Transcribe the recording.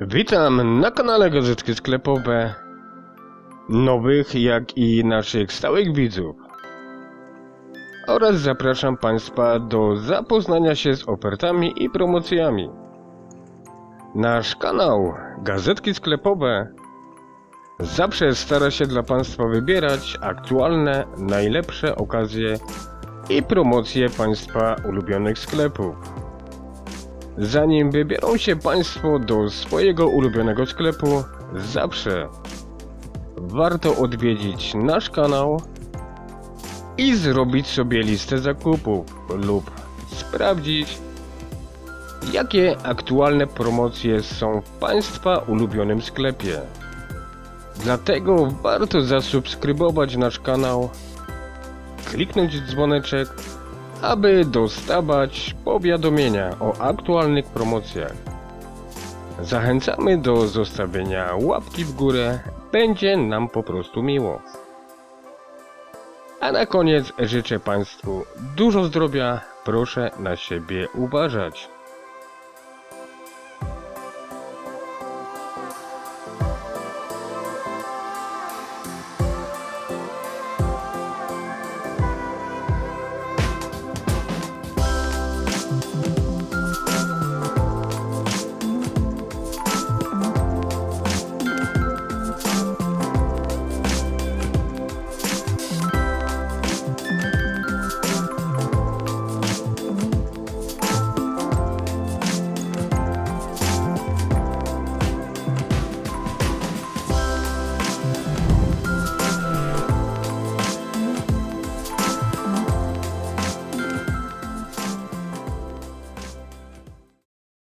Witam na kanale Gazetki Sklepowe. Nowych, jak i naszych stałych widzów. Oraz zapraszam Państwa do zapoznania się z ofertami i promocjami. Nasz kanał Gazetki Sklepowe zawsze stara się dla Państwa wybierać aktualne, najlepsze okazje i promocje Państwa ulubionych sklepów. Zanim wybiorą się Państwo do swojego ulubionego sklepu, zawsze warto odwiedzić nasz kanał i zrobić sobie listę zakupów lub sprawdzić, jakie aktualne promocje są w Państwa ulubionym sklepie. Dlatego warto zasubskrybować nasz kanał, kliknąć dzwoneczek aby dostawać powiadomienia o aktualnych promocjach. Zachęcamy do zostawienia łapki w górę, będzie nam po prostu miło. A na koniec życzę Państwu dużo zdrowia, proszę na siebie uważać.